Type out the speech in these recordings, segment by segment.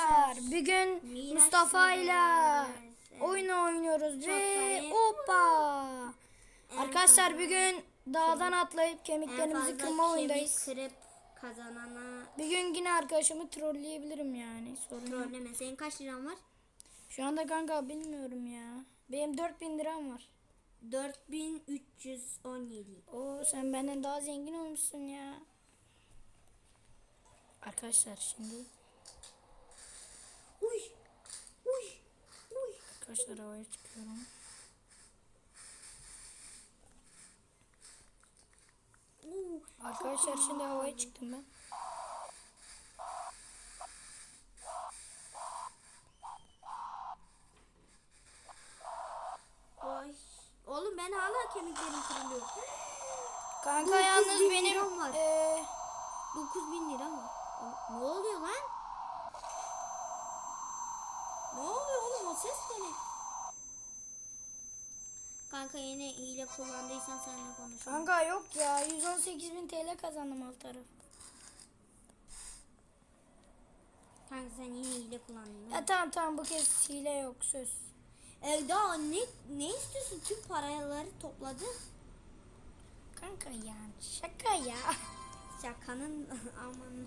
Arkadaşlar bugün Mustafa ile oyun oynuyoruz ve hoppa. Arkadaşlar bugün dağdan atlayıp kemiklerimizi kırma oyundayız. kırıp kazanana Bugün yine arkadaşımı trolleyebilirim yani sorun trolleme. Senin kaç liran var? Şu anda kanka bilmiyorum ya. Benim 4000 liram var. 4317. Oo sen benden daha zengin olmuşsun ya. Arkadaşlar şimdi Uy. Uy. Uy. Arkadaşlar havaya çıkıyorum. Oo. Arkadaşlar şimdi havaya çıktım ben. Ay. Oğlum ben hala kemiklerim kırılıyor. Kanka yalnız benim var. eee 9000 lira mı? Ne oluyor lan? Ne oluyor oğlum o ses de ne? Kanka yine hile kullandıysan seninle konuşalım. Kanka yok ya 118.000 TL kazandım alt taraf. Kanka sen yine hile kullandın? Ya tamam tamam bu kez hile yok söz. E daha ne ne istiyorsun? Tüm paraları topladı. Kanka ya şaka ya. Şakanın aman.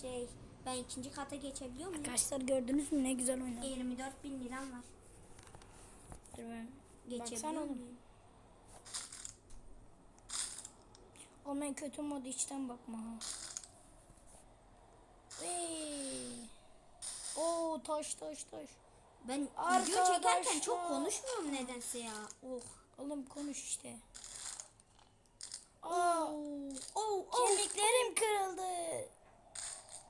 Şey ben ikinci kata geçebiliyor muyum? Arkadaşlar gördünüz mü ne güzel oynadı. 24 bin liram var. Dur ben. Geçebiliyor muyum? O ben kötü mod içten bakma ha. Hey. Oo taş taş taş. Ben video çekerken çok konuşmuyorum nedense ya. Oh. Oğlum konuş işte. Oh. Oh. oh. kemiklerim kırıldı.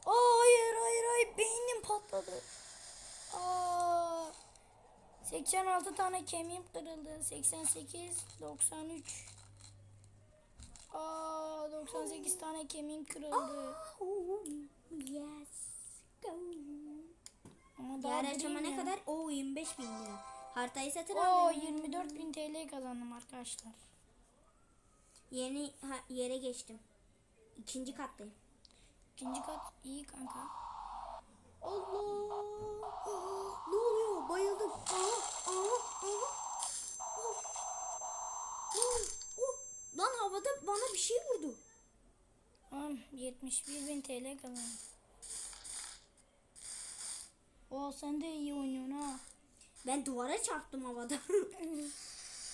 Aa, hayır hayır hayır beynim patladı. Aa, 86 tane kemiğim kırıldı. 88, 93. Aa, 98 tane kemiğim kırıldı. Oh, Yes. Go. Ama daha Diğer ne kadar? Oo 25 bin lira. Haritayı satın Oo, aldım. 24 bin TL kazandım arkadaşlar. Yeni ha- yere geçtim. İkinci kattayım. İkinci kat iyi kanka. Allah! ne oluyor? Bayıldım. Aa, aa, aa. Oh. Oh, oh. Lan havada bana bir şey vurdu. Tamam 71 bin TL kazandım. Oo sen de iyi oynuyorsun ha. Ben duvara çarptım havada.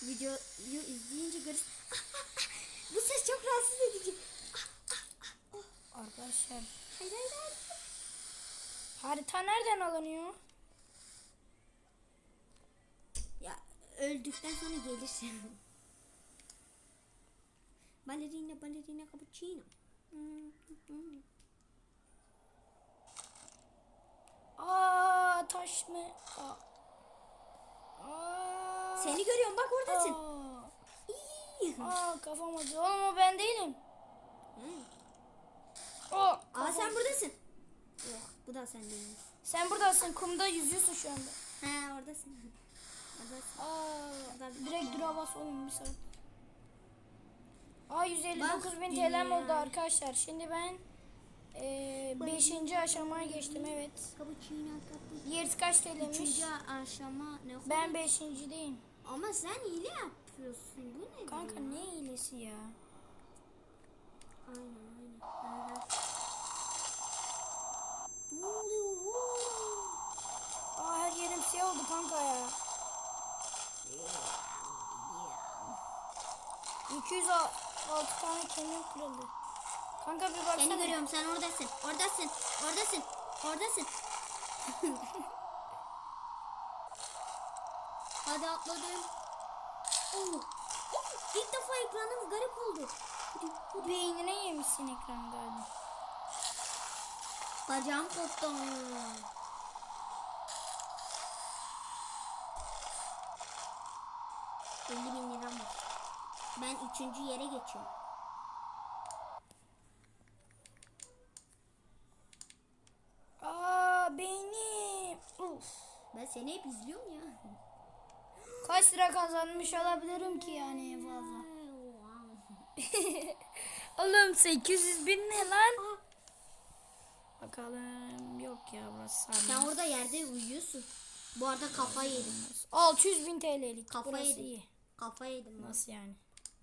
Videoyu izleyince görürsün. Bu ses çok rahatsız edici. Arkadaşlar Hayır hayır hayır. Harita nereden alınıyor? Ya öldükten sonra gelirsin. Balerina balerina cappuccino. Aa taş mı? Aa. Aa. Seni görüyorum bak oradasın. Aa. Aa kafam acıyor. Oğlum o ben değilim. Hı. Aa, Aa kafam- sen buradasın. Yok bu da sen değilmiş. Sen buradasın. Kumda yüzüyorsun şu anda. Ha oradasın. Oradasın. Aa, direkt dura bas oğlum bir saat. Aa 159 bin TL'm ya. oldu arkadaşlar. Şimdi ben 5. aşamaya geçtim evet. Cappuccino cappuccino. Diğeri kaç TL'miş? Üçüncü aşama ne oldu? Ben 5.deyim. Ama sen hile yapıyorsun. Bu ne? Kanka ne iyilesi ya? Aynen aynen. Aha. Ne oluyor? Aa siyah oldu kanka ya. 206 tane kemik kırıldı. Kanka bir baksana. Seni görüyorum sen oradasın. Oradasın. Oradasın. Oradasın. Hadi atladım. Oh. İlk defa ekranım garip oldu. Beynine yemişsin ekran galiba. Bacağım koptu. Elli bin liram var. Ben üçüncü yere geçiyorum. Aa beynim. Uf. Ben seni hep izliyorum ya. Kaç lira kazanmış olabilirim ki yani fazla. Oğlum 800 bin ne lan? Bakalım yok ya burası sen sarmaz. orada yerde uyuyorsun. Bu arada kafa yedim. 600 bin TL'lik. Kafa yedim. Kafa yedim. ben. Nasıl yani?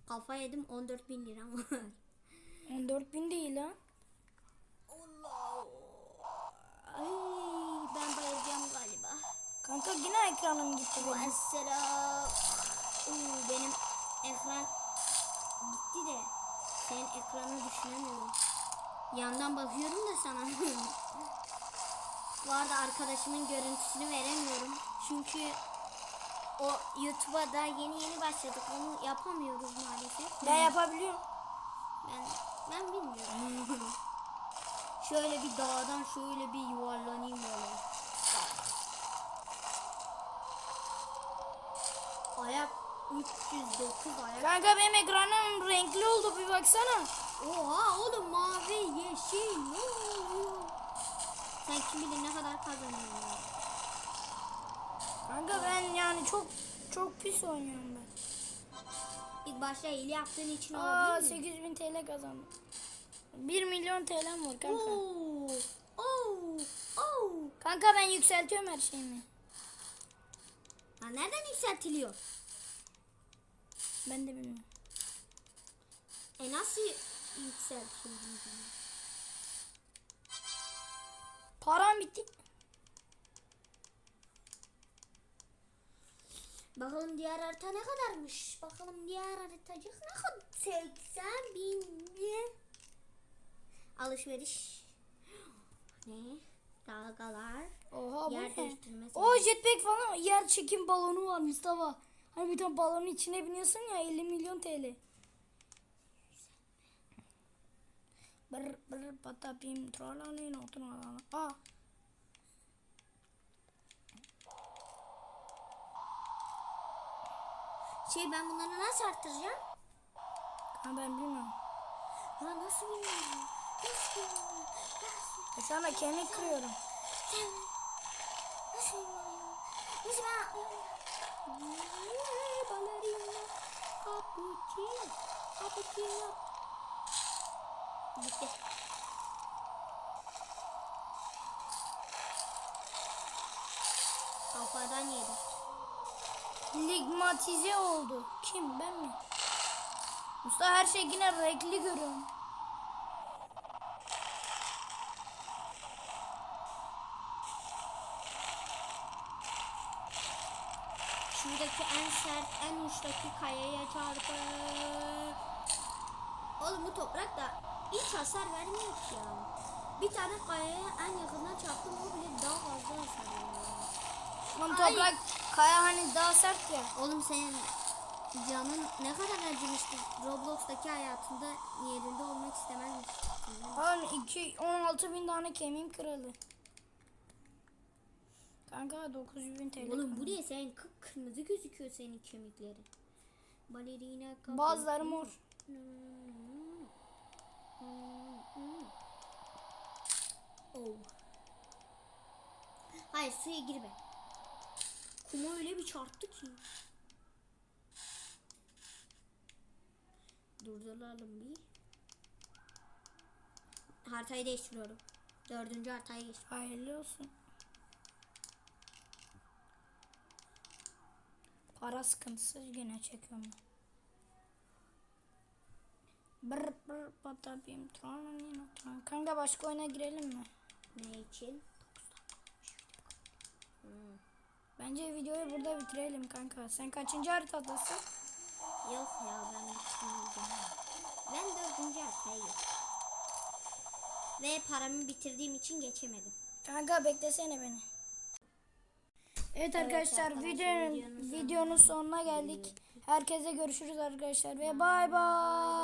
Kafa yedim 14 bin lira var. 14 bin değil lan. Allah. Ay ben bayılacağım galiba. Kanka yine ekranım gitti benim. Mesela benim ekran gitti de senin ekranı düşünemiyorum. Yandan bakıyorum da sana. Bu arada arkadaşımın görüntüsünü veremiyorum. Çünkü o YouTube'a da yeni yeni başladık. Onu yapamıyoruz maalesef. Ben yapabiliyorum. Ben ben bilmiyorum. şöyle bir dağdan şöyle bir yuvarlanayım böyle. Ayak 309 ayak. Kanka benim ekranım renkli oldu bir baksana. Oha oğlum mavi yeşil? Sen kim bilir ne kadar kazanıyorsun. Kanka ben yani çok çok pis oynuyorum ben. İlk başta hile yaptığın için Aa olabilir mi? 8000 TL kazandım. 1 milyon TL'm var kanka. Oo, oo, oo. Kanka ben yükseltiyorum her şeyimi. Ha, nereden yükseltiliyor? Ben de bilmiyorum. E nasıl yükseltiliyor? Param bitti. Bakalım diğer harita ne kadarmış? Bakalım diğer haritacık ne kadar? 80 bin? Alışveriş. Ne? Dalgalar. Oha bu Yer ne? değiştirme O jetpack falan yer çekim balonu var Mustafa. Hani bir tane balonun içine biniyorsun ya 50 milyon TL. Bır bır patapim tralalino tralala. Aa Şey ben bunları nasıl arttıracağım? ha ben bilmiyorum. Ha nasıl bilmiyorum? Nasıl bilmiyorum? Nasıl? E şu anda kemik kırıyorum. Nasıl bilmiyorum? Nasıl ben Eee, Balerina Cappuccino Cappuccino Gitti. Kafadan yedim. Ligmatize oldu. Kim ben mi? Mustafa her şey yine renkli görüyorum. Şuradaki en sert, en uçtaki kayaya çarpı. Oğlum bu toprak da hiç hasar vermiyor ki ya. Bir tane kayaya en yakından çarptım o bile daha fazla hasar veriyor. Lan Ay. Kaya hani daha sert ya. Oğlum senin canın ne kadar acımıştır. Roblox'taki hayatında yerinde olmak istemezmişsin. Oğlum 2 16 bin tane kemiğim kırıldı. Kanka 900 bin TL. Oğlum bu niye senin kıpkırmızı gözüküyor senin kemiklerin. Balerina kapı. Bazıları mor. Oh. Hayır suya girme. Kuma öyle bir çarptı ki. Durduralım bir. Haritayı değiştiriyorum. Dördüncü haritaya geçtim. Hayırlı olsun. Para sıkıntısı yine çekiyorum. Brr brr patapim tran. Kanka başka oyuna girelim mi? Ne için? Bence videoyu burada bitirelim kanka. Sen kaçıncı haritadasın? Yok ya ben bitirmedim. Ben dördüncü haritaya geçtim. Ve paramı bitirdiğim için geçemedim. Kanka beklesene beni. Evet arkadaşlar arkadaşlar, videonun, videonun sonuna geldik. Herkese görüşürüz arkadaşlar ve bay bay.